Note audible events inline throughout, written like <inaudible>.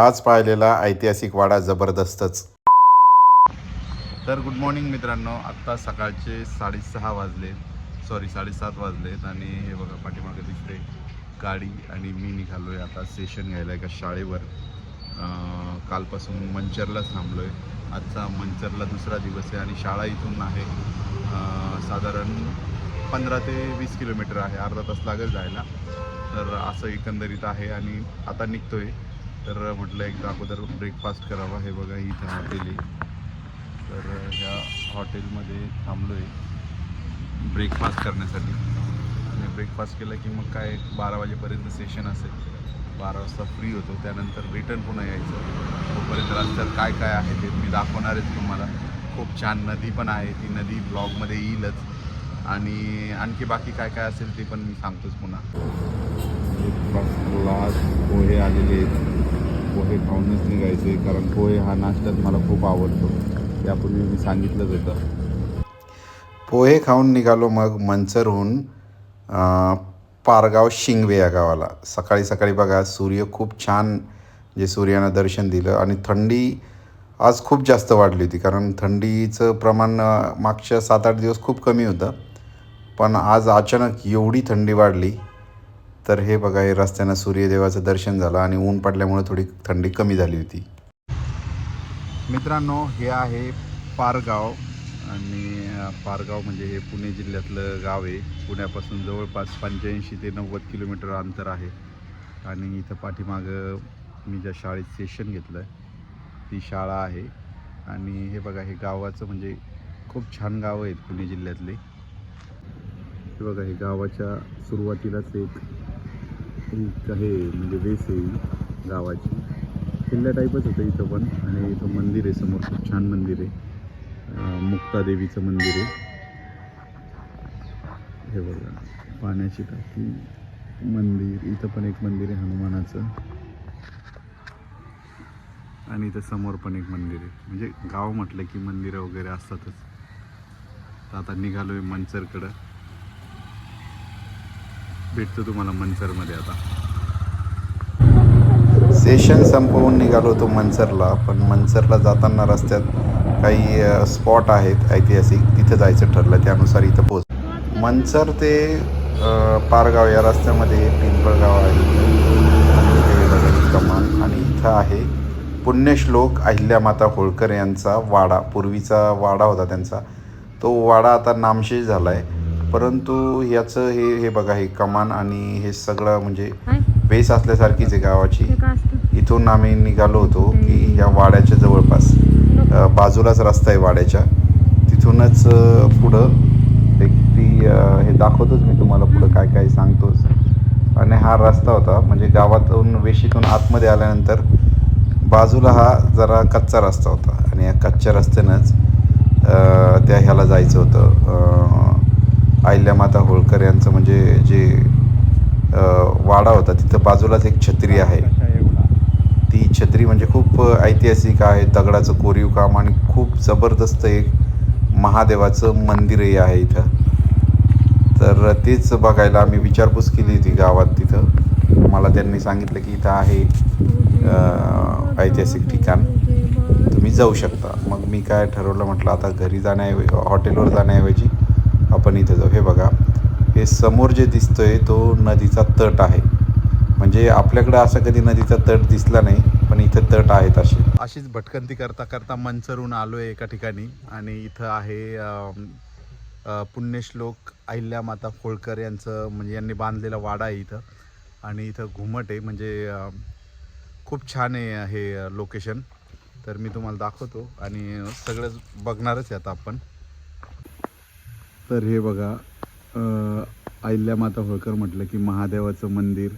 आज पाहिलेला ऐतिहासिक वाडा जबरदस्तच. तर गुड मॉर्निंग मित्रांनो. आत्ता सकाळचे साडेसहा वाजले. सॉरी साडेसात वाजलेत आणि हे बघा पाठीमागे दिसते गाडी आणि मी निघालो आहे आता सेशन घ्यायला एका शाळेवर. कालपासून मंचरलाच थांबलो आहे आजचा मंचरला दुसरा दिवस आहे आणि शाळा इथून आहे. साधारण पंधरा ते वीस किलोमीटर आहे. अर्धा तास लागेल जायला. तर असं एकंदरीत आहे आणि आता निघतोय. तर म्हटलं एकदा अगोदर ब्रेकफास्ट करावा. हे बघा इथं हॉटेल आहे तर ह्या हॉटेलमध्ये थांबलो आहे ब्रेकफास्ट करण्यासाठी. आणि ब्रेकफास्ट केलं की मग काय बारा वाजेपर्यंत सेशन असेल. बारा वाजता फ्री होतो. त्यानंतर रिटर्न पुन्हा यायचं. तोपर्यंत रस्त्यात काय काय आहे ते मी दाखवणारच तुम्हाला. खूप छान नदी पण आहे. ती नदी ब्लॉगमध्ये येईलच. आणि आणखी बाकी काय काय असेल ते पण मी सांगतोच पुन्हा. क्लास पोहे आलेले आहेत. पोहे खाऊनच निघायचे कारण पोहे हा नाश्त्यात मला खूप आवडतो. यापूर्वी मी सांगितलंच होतं. पोहे खाऊन निघालो मग मंचरहून पारगाव शिंगवे या गावाला. सकाळी सकाळी बघा सूर्य खूप छान जे सूर्यानं दर्शन दिलं आणि थंडी आज खूप जास्त वाढली होती कारण थंडीचं प्रमाण मागच्या सात आठ दिवस खूप कमी होतं. पण आज अचानक एवढी थंडी वाढली तर हे बघा हे रस्त्यानं सूर्यदेवाचं दर्शन झालं आणि ऊन पडल्यामुळे थोडी थंडी कमी झाली होती. मित्रांनो हे आहे पारगाव आणि पारगाव म्हणजे हे पुणे जिल्ह्यातलं गाव आहे. पुण्यापासून जवळपास पंच्याऐंशी ते नव्वद किलोमीटर अंतर आहे. आणि इथं पाठीमागं मी ज्या शाळेत सेशन घेतलं आहे ती शाळा आहे. आणि हे बघा हे गावाचं म्हणजे खूप छान गावं आहेत पुणे जिल्ह्यातले. हे बघा हे गावाच्या सुरुवातीलाच एक एक आहे म्हणजे वेस आहे गावाची. किल्ल्या टाईपच होतं इथं पण आणि इथं मंदिर आहे समोर खूप छान मंदिर आहे. मुक्तादेवीचं मंदिर आहे. हे बघा पाण्याची टाकी मंदिर इथं पण एक मंदिर आहे हनुमानाचं. आणि इथं समोर पण एक मंदिर आहे. म्हणजे गाव म्हटलं की मंदिरं वगैरे असतातच. तर आता निघालो आहे मंचरकडं. भेटतो तुम्हाला मनसरमध्ये आता. सेशन संपवून निघालो होतो मनसरला पण मनसरला जाताना रस्त्यात काही स्पॉट आहेत ऐतिहासिक तिथं जायचं ठरलं त्यानुसार इथं पोच मनसर ते पारगाव या रस्त्यामध्ये पिंपळगाव आहे. कमान आणि इथं आहे पुण्यश्लोक अहिल्यामाता होळकर यांचा वाडा. पूर्वीचा वाडा होता त्यांचा. तो वाडा आता नामशेष झाला आहे परंतु याचं हे हे बघा हे कमान आणि हे सगळं म्हणजे बेस असल्यासारखीच आहे गावाची. इथून आम्ही निघालो होतो की या वाड्याच्या जवळपास. बाजूलाच रस्ता आहे वाड्याच्या. तिथूनच पुढं एक ती हे दाखवतोच मी तुम्हाला पुढं काय काय सांगतोच. आणि हा रस्ता होता म्हणजे गावातून वेशीतून आतमध्ये आल्यानंतर बाजूला हा जरा कच्चा रस्ता होता. आणि या कच्च्या रस्त्यानंच त्या ह्याला जायचं होतं अहिल्यामाता होळकर यांचं म्हणजे जे वाडा होता तिथं बाजूलाच एक छत्री आहे. ती छत्री म्हणजे खूप ऐतिहासिक आहे दगडाचं कोरीव काम आणि खूप जबरदस्त एक महादेवाचं मंदिरही आहे इथं. तर तेच बघायला आम्ही विचारपूस केली होती गावात तिथं. मला त्यांनी सांगितलं की इथं आहे ऐतिहासिक ठिकाण. तुम्ही जाऊ शकता. मग मी काय ठरवलं म्हटलं आता घरी जाण्याऐवजी हॉटेलवर जाण्याऐवजी आपण इथं जाऊ. हे बघा हे समोर जे दिसतो आहे तो नदीचा तट आहे. म्हणजे आपल्याकडं असा कधी नदीचा तट दिसला नाही पण इथे तट आहेत असे. अशीच भटकंती करता करता मंचरून आलो आहे एका ठिकाणी आणि इथं आहे पुण्यश्लोक अहिल्या माता अहिल्यामाता होळकर यांचं म्हणजे यांनी बांधलेला वाडा आहे इथं. आणि इथं घुमट आहे म्हणजे खूप छान आहे हे लोकेशन तर मी तुम्हाला दाखवतो आणि सगळंच बघणारच आहे आता आपण. तर हे बघा अहिल्या माता होळकर म्हटलं की महादेवाचं मंदिर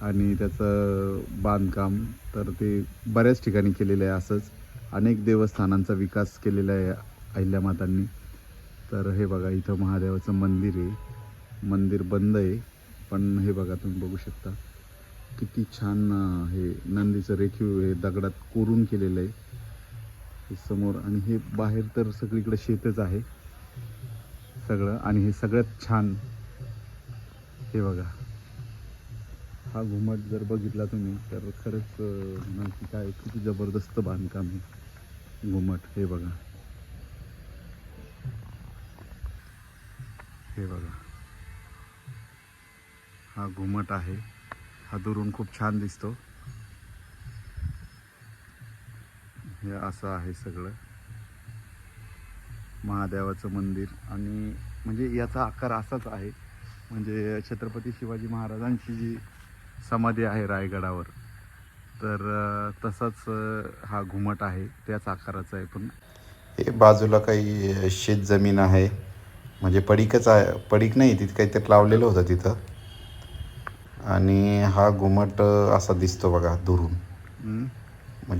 आणि त्याचं बांधकाम तर ते बऱ्याच ठिकाणी केलेलं आहे असंच. अनेक देवस्थानांचा विकास केलेला आहे अहिल्या मातांनी. तर हे बघा इथं महादेवाचं मंदिर आहे. मंदिर बंद आहे पण हे बघा तुम्ही बघू शकता. किती छान हे नंदीचं रेखीव हे दगडात कोरून केलेलं आहे. समोर आणि हे बाहेर तर सगळीकडे शेतच आहे. सगळं आणि हे सगळ्यात छान. हे बघा. हा घुमट जर बघितला तुम्ही तर खरंच म्हणाल की काय किती जबरदस्त बांधकाम आहे. घुमट हे बघा. हे बघा. हा घुमट आहे. हा दुरून खूप छान दिसतो. हे असं आहे सगळं. महादेवाचं मंदिर. आणि म्हणजे याचा आकार असाच आहे. म्हणजे छत्रपती शिवाजी महाराजांची जी समाधी आहे रायगडावर तर तसाच हा घुमट आहे. त्याच आकाराचा आहे पण. हे बाजूला काही शेत जमीन आहे. म्हणजे पडीकच आहे. पडीक नाही तिथे काहीतरी लावलेलं होतं तिथं. आणि हा घुमट असा दिसतो बघा दुरून.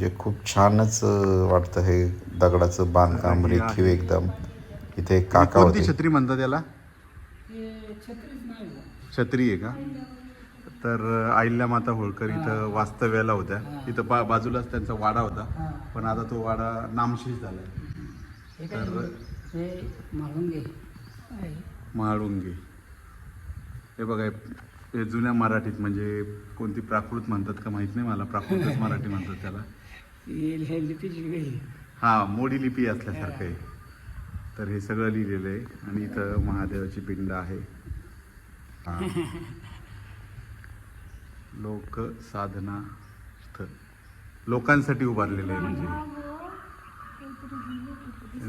म्हणजे खूप छानच वाटतं हे दगडाचं बांधकाम. रेखीव एकदम. इथे काका कोणती होते. छत्री म्हणतात त्याला? छत्री आहे का? तर अहिल्या माता होळकर इथं वास्तव्याला होत्या. इथं बा बाजूलाच त्यांचा वाडा होता. पण आता तो वाडा नामशेष झाला आहे. महाळुंगे. हे बघा हे जुन्या मराठीत म्हणजे कोणती प्राकृत म्हणतात का माहीत नाही मला. प्राकृतच मराठी म्हणतात त्याला. हे लिपीची मोडी लिपी असल्यासारखं आहे. तर हे सगळं लिहिलेलं आहे आणि इथं महादेवाची पिंड आहे. <laughs> लोक साधना स्थळ लोकांसाठी उभारलेलं आहे म्हणजे.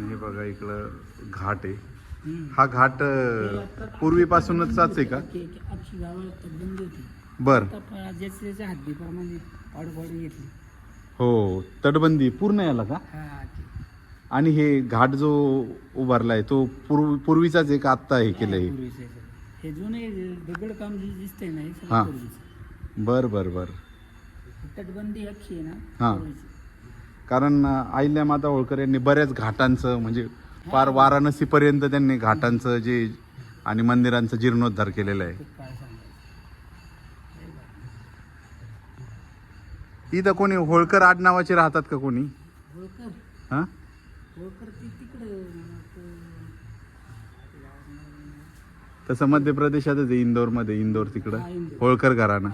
हे बघा इकडं घाट आहे. हा घाट अं, पूर्वीपासूनच आहे का? बर. घेतली हो तटबंदी पूर्ण याला का हा ते आणि हे घाट जो उभारलाय तो पूर्व पूर्वीचाच एक आत्ता हे केलंय पूर्वीचं आहे सगळं. हे जुने दगड काम जे दिसतंय ना हे हा. सगळं पूर्वीचं बर बर बर तटबंदी आहे ना हा. पूर्वीची. कारण अहिल्या माता होळकर यांनी बऱ्याच घाटांचं म्हणजे फार वाराणसीपर्यंत त्यांनी घाटांचं जे आणि मंदिरांचा जीर्णोद्धार केलेला आहे खूप काळ इथं कोणी होळकर आडनावाचे राहतात का कोणी? होळकर? हा? होळकर ती तिकडं तसं मध्य प्रदेशातच आहे इंदोरमध्ये इंदोर तिकडं. हा, इंदोर. होळकर घराणं.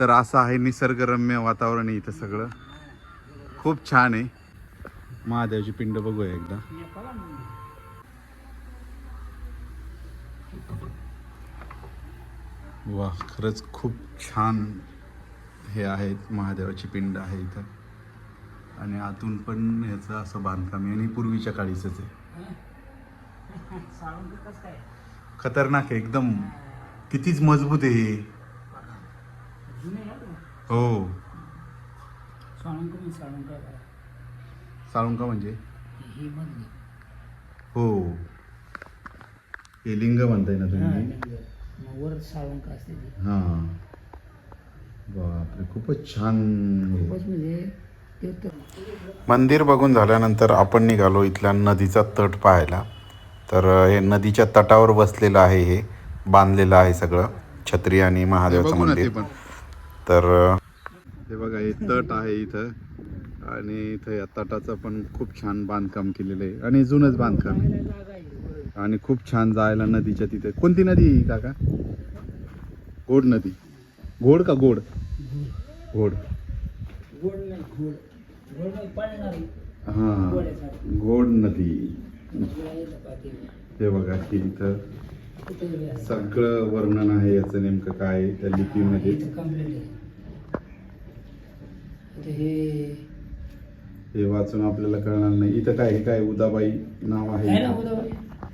तर असं आहे निसर्गरम्य वातावरण आहे इथं सगळं. खूप छान आहे. महादेवाची पिंड बघूया एकदा. वा खरंच खूप छान हे आहेत महादेवाची पिंड आहे इथं. आणि आतून पण ह्याचं असं बांधकाम आहे. आणि पूर्वीच्या काळीचंच आहे. खतरनाक आहे एकदम. कितीच मजबूत आहे हे. हो. साळुंके म्हणजे? ही. हो हे लिंग म्हणताय ना तुम्ही. हां. बापरे खूपच छान. खूपच म्हणजे मंदिर बघून झाल्यानंतर आपण निघालो इथल्या नदीचा तट पाहायला. तर हे नदीच्या तटावर बसलेलं आहे हे बांधलेलं आहे सगळं छत्री आणि महादेवाचं मंदिर. पण. तर हे बघा हे तट आहे इथं. आणि इथं या तटाचं पण खूप छान बांधकाम केलेलं आहे. आणि जुनच बांधकाम आहे. आणि खूप छान जायला नदीच्या तिथे. कोणती नदी काका? घोड नदी. घोड का गोड? घोड नाही घोड घोड नाही पळणारी. हा. घोड नदी. हे बघा की इथं? सगळं वर्णन आहे याचं नेमकं काय त्या लिपीमध्ये. हे वाचून आपल्याला कळणार नाही. इथं काय हे काय उदाबाई नाव आहे?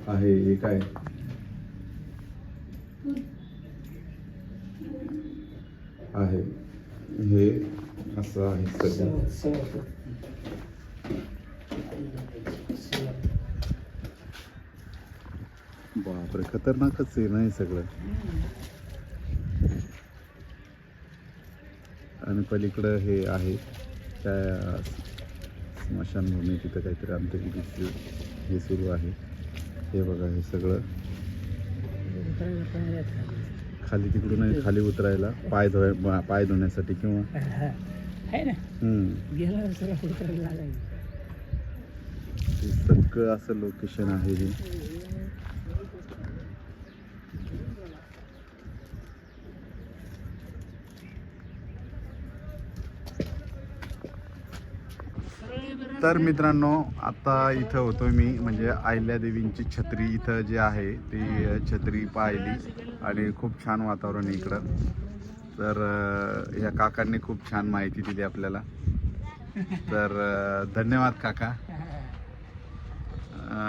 आहे हे काय? आहे. हे असं आहे सगळं बापरे खतरनाकच आहे ना हे सगळं. आणि पलीकडं हे आहे त्या स्मशानभूमी तिथं काहीतरी अंत्यविधीचं हे सुरू आहे. हे बघा हे सगळं. खाली तिकडून खाली उतरायला पाय धुवाय पाय धुण्यासाठी किंवा. <laughs> आहे ना? गेला सगळं उतरायला लागायचं. सगळं असं लोकेशन आहे हे. तर मित्रांनो आता इथं होतो मी म्हणजे अहिल्या देवींची छत्री इथं जी आहे ती छत्री पाहिली. आणि खूप छान वातावरण इकडं. तर ह्या या काकांनी खूप छान माहिती दिली आपल्याला. तर धन्यवाद काका.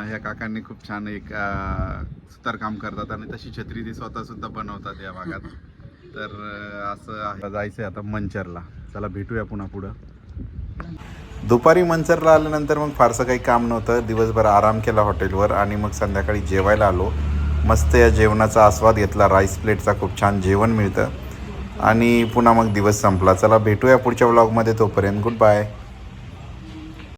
ह्या काकांनी खूप छान एक सुतारकाम करतात आणि तशी छत्री ती स्वतः सुद्धा बनवतात या भागात. तर असं आहे. जायचं आहे आता मंचरला. चला भेटूया पुन्हा पुढं. दुपारी मंचरला आल्यानंतर मग फारसं काही काम नव्हतं. दिवसभर आराम केला हॉटेलवर आणि मग संध्याकाळी जेवायला आलो. मस्त या जेवणाचा आस्वाद घेतला. राईस प्लेटचा खूप छान जेवण मिळतं. आणि पुन्हा मग दिवस संपला. चला भेटूया पुढच्या व्लॉगमध्ये तोपर्यंत. Good bye